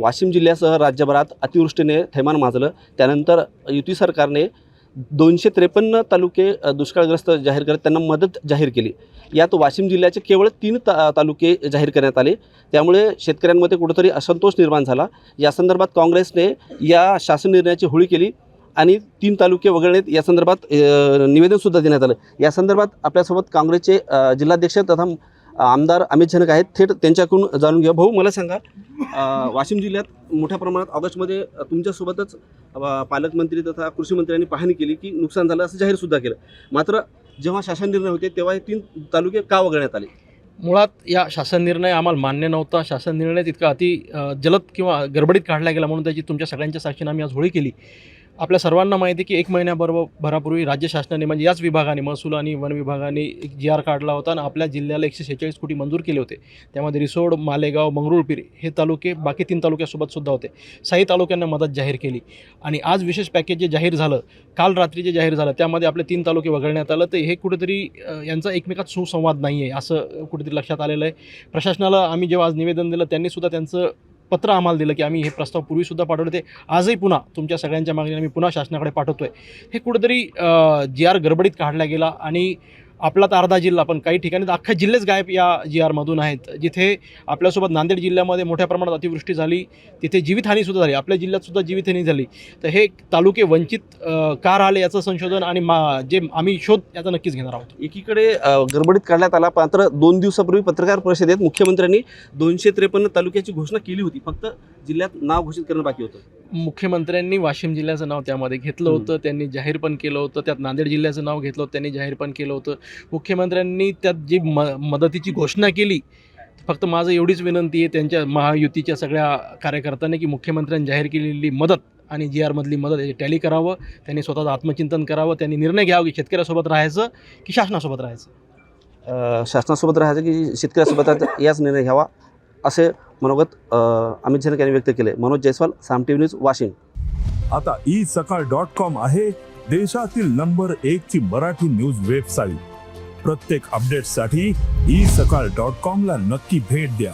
वाशिम जिल्ह्यासह राज्यभरात अतिवृष्टीने थैमान माजलं. त्यानंतर युती सरकारने दोनशे त्रेपन्न तालुके दुष्काळग्रस्त जाहीर करत त्यांना मदत जाहीर केली. यात वाशिम जिल्ह्याचे केवळ तीन ता तालुके जाहीर करण्यात आले. त्यामुळे शेतकऱ्यांमध्ये कुठंतरी असंतोष निर्माण झाला. या संदर्भात काँग्रेसने या शासन निर्णयाची होळी केली आणि तीन तालुके वगळण्यात या संदर्भात निवेदनसुद्धा देण्यात आलं. या संदर्भात आपल्यासोबत काँग्रेसचे जिल्हाध्यक्ष तथा आमदार अमित झनक आहेत. थेट त्यांच्याकडून जाणून घ्या. भाऊ मला सांगा वाशिम जिल्ह्यात मोठ्या प्रमाणात ऑगस्टमध्ये तुमच्यासोबतच पालकमंत्री तथा कृषी मंत्र्यांनी पाहणी केली की नुकसान झालं असं जाहीरसुद्धा केलं. मात्र जेव्हा शासन निर्णय होते तेव्हा हे तीन तालुके का वगळण्यात आले? मुळात या शासन निर्णय आम्हाला मान्य नव्हता. शासन निर्णय तितका अति जलद किंवा गडबडीत काढला गेला म्हणून त्याची तुमच्या सगळ्यांच्या साक्षीने आम्ही आज होळी केली. आपल्या सर्वांना माहिती की एक महिन्याबरोबर भरापूर्वी राज्य शासनाने म्हणजे याच विभागाने महसूल आणि वन विभागाने एक जी आर काढला होता आणि आपल्या जिल्ह्याला एकशे शेहेचाळीस कोटी मंजूर केले होते. त्यामध्ये रिसोड मालेगाव मंगरुळपीर हे तालुके बाकी तीन तालुक्यासोबत सुद्धा होते. साई तालुक्यांना मदत जाहीर केली. आणि आज विशेष पॅकेज जे जाहीर झालं काल रात्री जे जाहीर झालं त्यामध्ये आपले तीन तालुके वगळण्यात आलं तर हे कुठेतरी यांचा एकमेकात सुसंवाद नाही आहे असं कुठेतरी लक्षात आलेलं आहे. प्रशासनाला आम्ही जेव्हा आज निवेदन दिलं त्यांनीसुद्धा त्यांचं पत्र आम्हाला दिलं की आम्ही हे प्रस्ताव पूर्वीसुद्धा पाठवले ते आजही पुन्हा तुमच्या सगळ्यांच्या मागणीने आम्ही पुन्हा शासनाकडे पाठवतो आहे हे कुठेतरी जी आर गडबडीत काढला गेला आणि आपला तर अर्धा जिल्हा पण काही ठिकाणी तर अख्खा जिल्हेच गायब या जी आरमधून आहेत. जिथे आपल्यासोबत नांदेड जिल्ह्यामध्ये मोठ्या प्रमाणात अतिवृष्टी झाली तिथे जीवितहानीसुद्धा झाली. आपल्या जिल्ह्यातसुद्धा जीवितहानी झाली. तर हे तालुके वंचित का राहिले याचं संशोधन आणि मा जे आम्ही शोध याचा नक्कीच घेणार आहोत. एकीकडे गडबडीत काढण्यात आला मात्र दोन दिवसापूर्वी पत्रकार परिषदेत मुख्यमंत्र्यांनी दोनशे त्रेपन्न तालुक्याची घोषणा केली होती. फक्त जिल्ह्यात नाव घोषित करणं बाकी होतं. मुख्यमंत्र्यांनी वाशिम जिल्ह्याचं नाव त्यामध्ये घेतलं होतं त्यांनी जाहीर पण केलं होतं त्यात नांदेड जिल्ह्याचं नाव घेतलं होतं त्यांनी जाहीर पण केलं होतं. मुख्यमंत्र्यांनी त्यात जी म मदतीची घोषणा केली फक्त माझं एवढीच विनंती आहे त्यांच्या महायुतीच्या सगळ्या कार्यकर्त्यांनी की मुख्यमंत्र्यांनी जाहीर केलेली मदत आणि जी आरमधली मदत याची टॅली करावं त्यांनी स्वतःचं आत्मचिंतन करावं त्यांनी निर्णय घ्यावा की शेतकऱ्यासोबत राहायचं की शासनासोबत राहायचं. शासनासोबत राहायचं की शेतकऱ्यासोबत याच निर्णय घ्यावा? असे मनोगत अमित झनक यांनी व्यक्त केले. Manoj Jaiswal Saam TV news Washim. आता ई सकाळ डॉट कॉम आहे देशातील नंबर एक ची मराठी न्यूज वेबसाईट. प्रत्येक अपडेटसाठी ई सकाळ डॉट कॉम ला नक्की भेट द्या.